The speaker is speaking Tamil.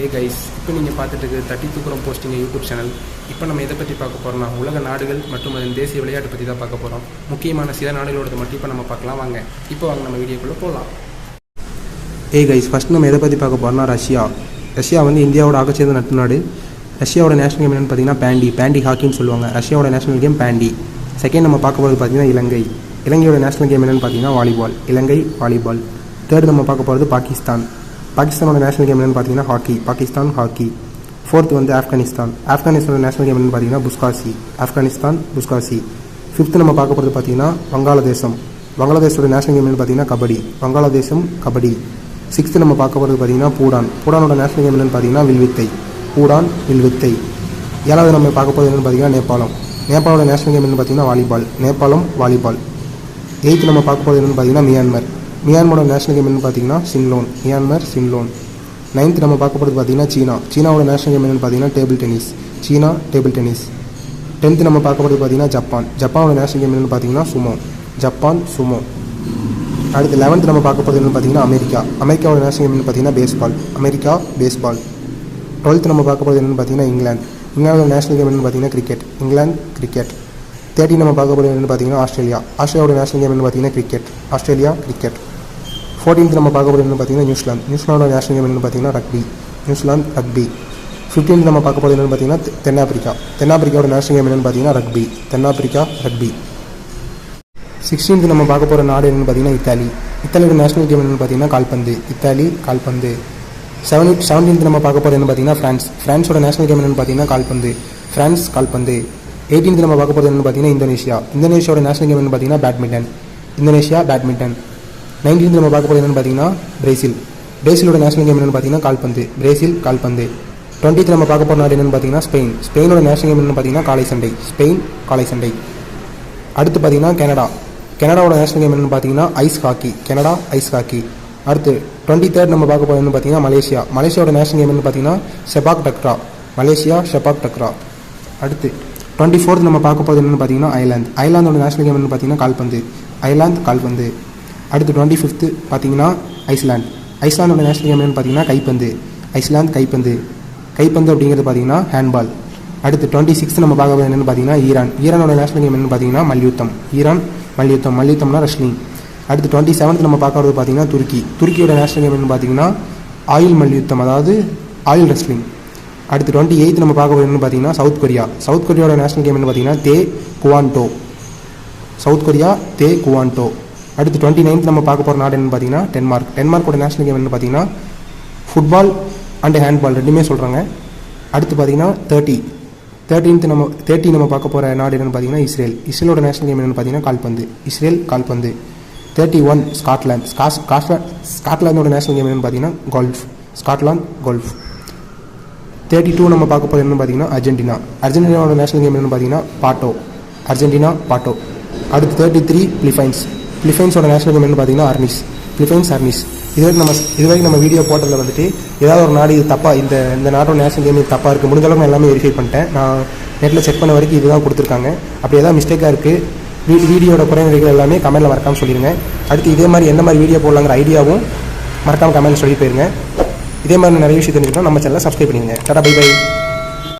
ஏ கைஸ் இப்போ நீங்கள் பார்த்துட்டு தட்டி தூக்குறோம் போஸ்டிங் யூடியூப் சேனல் இப்போ நம்ம எதை பற்றி பார்க்க போகிறோம்னா உலக நாடுகள் மற்றும் அதன் தேசிய விளையாட்டு பற்றி தான் பார்க்க போகிறோம் முக்கியமான சில நாடுகளோடது மட்டும் இப்போ நம்ம பார்க்கலாம் வாங்க. இப்போ வாங்க நம்ம வீடியோக்குள்ளே போகலாம் ஏ கைஸ் ஃபஸ்ட் நம்ம எதை பற்றி பார்க்க போகிறோம்னா ரஷ்யா. ரஷ்யா வந்து இந்தியாவோட ஆகச்சேர்ந்த நட்பு நாடு. ரஷ்யாவோட நேஷனல் கேம் என்னென்னு பார்த்தீங்கன்னா பேண்டி பேண்டி ஹாக்கின்னு சொல்லுவாங்க. ரஷ்யாவோட நேஷனல் கேம் பேண்டி செகண்ட் நம்ம பார்க்க போகிறது பார்த்தீங்கன்னா இலங்கை. இலங்கையோட நேஷனல் கேம் என்னென்னு பார்த்தீங்கன்னா வாலிபால் இலங்கை வாலிபால் தேர்ட் நம்ம பார்க்க போகிறது பாகிஸ்தான். பாகிஸ்தானோட நேஷனல் கேம் என்னென்னு பார்த்தீங்கன்னா ஹாக்கி பாகிஸ்தான் ஹாக்கி ஃபோர்த் வந்து ஆப்கானிஸ்தான். ஆப்கானிஸ்தானோட நேஷனல் கேம் என்னென்னு பார்த்தீங்கன்னா புஸ்காசி. ஆப்கானிஸ்தான் புஸ்காசி. ஃபிஃப்த் நம்ம பார்க்க போகிறது பார்த்தீங்கன்னா வங்காளதேசம். வங்காளதேசோட நேஷனல் கேம் என்னென்னு பார்த்தீங்கன்னா கபடி. வங்காளதேசம் கபடி. சிக்ஸ்த்து நம்ம பார்க்க போகிறது பார்த்தீங்கன்னா பூடான். பூடானோட நேஷனல் கேம் என்னென்னு பார்த்தீங்கன்னா வில்வித்தை. பூடான் வில்வித்தை. ஏழாவது நம்ம பார்க்க போகிறது என்னென்னு பார்த்தீங்கன்னா நேபாளம். நேபாளோட நேஷனல் கேம் என்னென்னு பார்த்தீங்கன்னா வாலிபால். நேபாளம் வாலிபால். எயித்து நம்ம பார்க்க போகிறது என்னென்னு பார்த்தீங்கன்னா மியான்மர். மியான்மரோட நேஷனல் கேம் என்னென்னு பார்த்தீங்கன்னா சின்லோன். மியான்மர் சின்லோன். நைன்த் நம்ம பார்க்க போகிறது பார்த்தீங்கன்னா சீனா. சீனாவோட நேஷனல் கேம் என்னென்னு பார்த்தீங்கன்னா table tennis China table tennis tenth நம்ம பார்க்க போகிறது பார்த்தீங்கன்னா ஜப்பான். ஜப்பானோட நேஷனல் கேம் என்னென்னு பார்த்தீங்கன்னா சுமோ. Japan sumo. அடுத்து லெவன்த் நம்ம பார்க்க போகிறது என்னென்னு பார்த்தீங்கன்னா அமெரிக்கா. அமெரிக்காவோட நேஷனல் கேம் என்னென்னு பார்த்தீங்கன்னா பேஸ்பால் அமெரிக்கா பேஸ்பால் டுவெல்த் நம்ம பார்க்க போகிறது என்னென்னு பார்த்தீங்கன்னா இங்கிலாந்து. இங்கிலாந்தோட நேஷனல் கேம் என்னென்னு பார்த்தீங்கன்னா கிரிக்கெட் இங்கிலாந்து கிரிக்கெட் தேர்ட்டி நம்ம பார்க்க போகிறது என்னென்னு பார்த்தீங்கன்னா ஆஸ்திரேலியா. ஆஸ்திரேலியாவோட நேஷனல் கேம் என்னென்னு பார்த்தீங்கன்னா கிரிக்கெட் ஆஸ்திரேலியா கிரிக்கெட் ஃபோர்டீன்த் நம்ம பார்க்க போகிறது என்னென்னு பார்த்தீங்கன்னா நியூசிலாந்து நியூசிலாந்தோட நேஷனல் கேம் என்னென்னு பார்த்தீங்கன்னா ரக்பி நியூசிலாந்து ரக்பி ஃபிஃப்டீன்த் நம்ம பார்க்க போகிறது என்னென்னு பார்த்தீங்கன்னா தென்னாப்பிரிக்கா தென்னாப்பிரிக்காவோட நேஷனல் கேம் என்னென்னு பார்த்தீங்கன்னா ரக்பி தென்னாப்பிரிக்கா ரக்பி சிக்ஸ்டீன்த் நம்ம பார்க்க போகிற நாடு என்னென்னு பார்த்தீங்கன்னா இத்தாலி இத்தாலியோட நேஷனல் கேம் என்னென்னு பார்த்தீங்கன்னா கால்பந்து இத்தாலி கால்பந்து செவன் செவன்டீன்த் நம்ம பார்க்க போகிறது என்ன பார்த்தீங்கன்னா ஃப்ரான்ஸ் ஃப்ரான்ஸோட நேஷனல் கேம் என்னென்னு பார்த்தீங்கன்னா கால்பந்து ஃப்ரான்ஸ் கால்பந்து எயிட்டீன்த் நம்ம பார்க்க போகிறது என்னென்னு பார்த்தீங்கன்னா இந்தோனேஷியா இந்தோனேஷியாவோட நேஷனல் கேம் என்னென்னு பார்த்தீங்கன்னா பேட்மிண்டன் இந்தோனேஷியா பேட்மிண்டன் நைன்டீன்த் நம்ம பார்க்க போகிறது என்னென்னு பார்த்தீங்கன்னா பிரேசில் பிரேசிலோட நேஷனல் கேம் என்னென்னு பார்த்தீங்கன்னா கால்பந்து. பிரேசில் கால்பந்து. டுவெண்ட்டித் நம்ம பார்க்க போகிற நாடு என்னென்னு பார்த்தீங்கன்னா ஸ்பெயின் ஸ்பெயினோட நேஷனல் கேம் என்னென்னு பார்த்தீங்கன்னா காலை சண்டை. ஸ்பெயின் காலை சண்டை. அடுத்து பார்த்தீங்கன்னா கனடா. கனடாவோட நேஷனல் கேம் என்னென்னு பார்த்தீங்கன்னா ice hockey Canada ice hockey அடுத்து டுவெண்ட்டி தேர்ட் நம்ம பார்க்க போகிறது பார்த்தீங்கன்னா மலேசியா. மலேசியாவோட நேஷனல் கேம் பார்த்தீங்கன்னா ஷெபாக் டக்ரா மலேசியா ஷெபாக் டக்ரா அடுத்து டுவெண்ட்டி ஃபோர்த் நம்ம பார்க்க போகிறது என்னென்னு பார்த்தீங்கன்னா ஐலாந்து ஐலாந்தோட நேஷனல் கேம் என்னென்னு பார்த்தீங்கன்னா கால்பந்து. ஐலாந்து கால்பந்து. அடுத்து டுவெண்ட்டி ஃபிஃப்த்து பார்த்தீங்கன்னா ஐஸ்லாண்ட் ஐஸ்லாந்தோட நேஷனல் கேம் என்னன்னு பார்த்தீங்கன்னா கைப்பந்து. ஐஸ்லாந்து கைப்பந்து. கைப்பந்து அப்படிங்கிறது பார்த்தீங்கன்னா ஹேண்ட்பால் அடுத்து டுவெண்ட்டி சிக்ஸ் நம்ம பார்க்க போகிறது என்னன்னு பார்த்தீங்கன்னா ஈரான். ஈரானோட நேஷனல் கேம் என்னென்னு பார்த்தீங்கன்னா மல்யுத்தம். ஈரான் மல்யுத்தம். மல்யுத்தம்னா ரஷ்லிங் அடுத்து டுவெண்ட்டி செவன்த் நம்ம பார்க்கறது பார்த்தீங்கன்னா துருக்கி. துருக்கியோட நேஷனல் கேம் என்னென்னு பார்த்தீங்கன்னா ஆயில் மல்யுத்தம் அதாவது ஆயில் ரெஸ்லிங் அடுத்து டுவெண்ட்டி எயித் நம்ம பார்க்க போகிறது பார்த்தீங்கன்னா சவுத் கொரியா. சவுத் கொரியாவோட நேஷனல் கேம் என்ன பார்த்தீங்கன்னா taekwondo South Korea taekwondo அடுத்து டுவெண்ட்டி நைன்த் நம்ம பார்க்க போகிற நாடு என்னன்னு பார்த்தீங்கன்னா டென்மார்க் டென்மார்க்கோட நேஷனல் கேம் என்ன பார்த்தீங்கன்னா ஃபுட்பால் அண்ட் ஹேண்ட்பால் ரெண்டுமே சொல்கிறாங்க அடுத்து பார்த்தீங்கன்னா தேர்ட்டி தேர்ட்டீன்த் நம்ம தேர்ட்டி நம்ம பார்க்க போகிற நாடு என்னன்னு பார்த்தீங்கன்னா இஸ்ரேல். இஸ்ரேலோட நேஷனல் கேம் என்னென்னு பார்த்தீங்கன்னா கால்பந்து. இஸ்ரேல் கால்பந்து. தேர்ட்டி ஒன் ஸ்காட்லாந்து ஸ்காஸ் ஸ்காட்லாந்து ஸ்காட்லாந்தோட நேஷனல் கேம் என்னென்னு பார்த்தீங்கன்னா golf Scotland golf thirty two நம்ம பார்க்க போகிறது என்னென்னு பார்த்தீங்கன்னா அர்ஜென்டினா அர்ஜென்டினாவோட நேஷனல் கேம் என்னென்னு பார்த்தீங்கன்னா பாட்டோ அர்ஜென்டினா பாட்டோ அடுத்து தேர்ட்டி த்ரீ பிலிஃபைன்ஸ் பிலிஃபைன்ஸோட நேஷனல் கேம் என்னன்னு பார்த்தீங்கன்னா அர்னிஸ் பிலிஃபைன்ஸ் அர்னிஸ் இதுவரைக்கும் நம்ம இதுவரைக்கும் நம்ம வீடியோ போட்டதில் வந்துட்டு ஏதாவது ஒரு நாடு இது தப்பாக இந்த இந்த நாட்டோட நேஷனல் கேம் இது தப்பாக இருக்குது முடிஞ்ச அளவுக்கு நான் எல்லாமே வெரிஃபை பண்ணிட்டேன். நான் நெட்டில் செக் பண்ண வரைக்கும் இதுதான் கொடுத்துருக்காங்க. அப்படி ஏதாவது மிஸ்டேக்காக இருக்குது வீ வீடியோட குறைநிலைகள் எல்லாமே கமெண்ட்டில் மறக்காமல் சொல்லிடுங்க அடுத்து இதே மாதிரி என்ன மாதிரி வீடியோ போடலாங்கிற ஐடியாவும் மறக்காமல் கமெண்ட் சொல்லி போயிருங்க. இதே மாதிரி நிறைய விஷயம் தெரிஞ்சுக்கணும். நம்ம சேனலை சப்ஸ்கிரைப் பண்ணிடுங்க டாடா பை பை